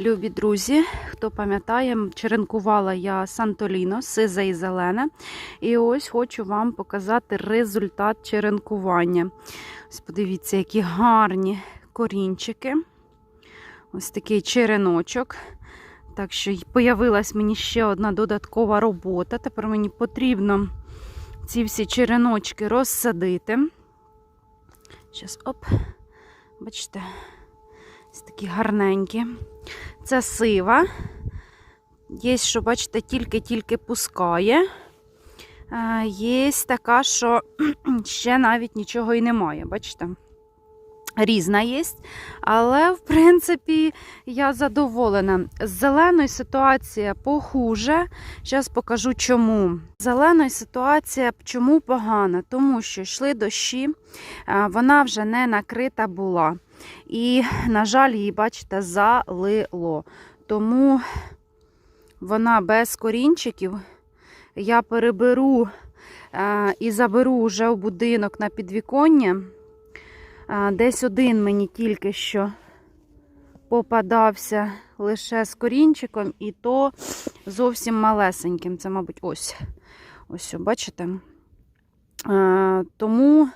Любі друзі, хто пам'ятає, черенкувала я Сантоліно, сизе і зелене. І ось хочу вам показати результат черенкування. Ось подивіться, які гарні корінчики. Ось такий череночок. Так що появилась мені ще одна додаткова робота. Тепер мені потрібно ці всі череночки розсадити. Зараз, оп, бачите, ось такі гарненькі. Це сива. Є, що, бачите, тільки-тільки пускає. А, Є така, що ще навіть нічого і немає, бачите? Різна є, але, в принципі, я задоволена. З зеленою ситуація похуже. Зараз покажу чому. З Зеленою ситуація чому погана? Тому що йшли дощі, вона вже не накрита була. І, на жаль, її, бачите, залило. Тому вона без корінчиків. Я переберу а, і заберу вже в будинок на підвіконня. А, Десь один мені тільки що попадався лише з корінчиком, і то зовсім малесеньким. Це, мабуть, ось. Ось, бачите? А, Тому е,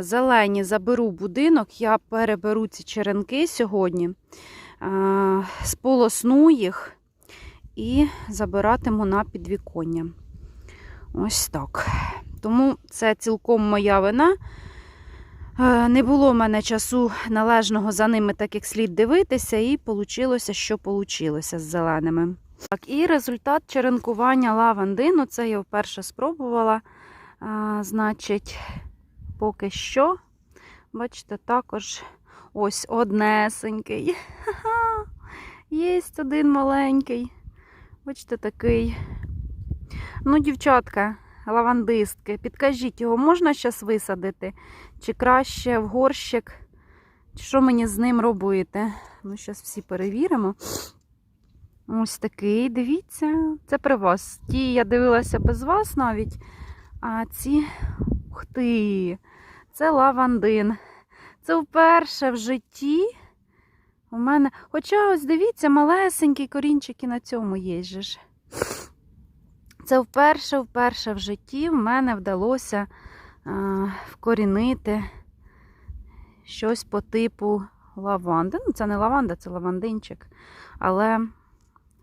зелені заберу будинок, я переберу ці черенки сьогодні, сполосну їх і забиратиму на підвіконня. Ось так. Тому це цілком моя вина. Е, Не було в мене часу належного за ними так як слід дивитися, і вийшло, що вийшло з зеленими. Так, І результат черенкування лавандину, це я вперше спробувала. Значить, поки що, бачите, також ось однесенький. Ха-ха! Є один маленький. Бачите, такий. Ну, дівчатка, лавандистки, підкажіть, його можна зараз висадити? Чи краще в горщик? Що мені з ним робити? Ну, зараз всі перевіримо. Ось такий, дивіться, це при вас. Ті я дивилася без вас навіть. А ці, ух ти, це лавандин. Це вперше в житті. У мене. Хоча ось дивіться, малесенькі корінчики на цьому є ж. Це вперше, вперше в житті в мене вдалося а, вкорінити щось по типу лаванди. Ну, це не лаванда, це лавандинчик. Але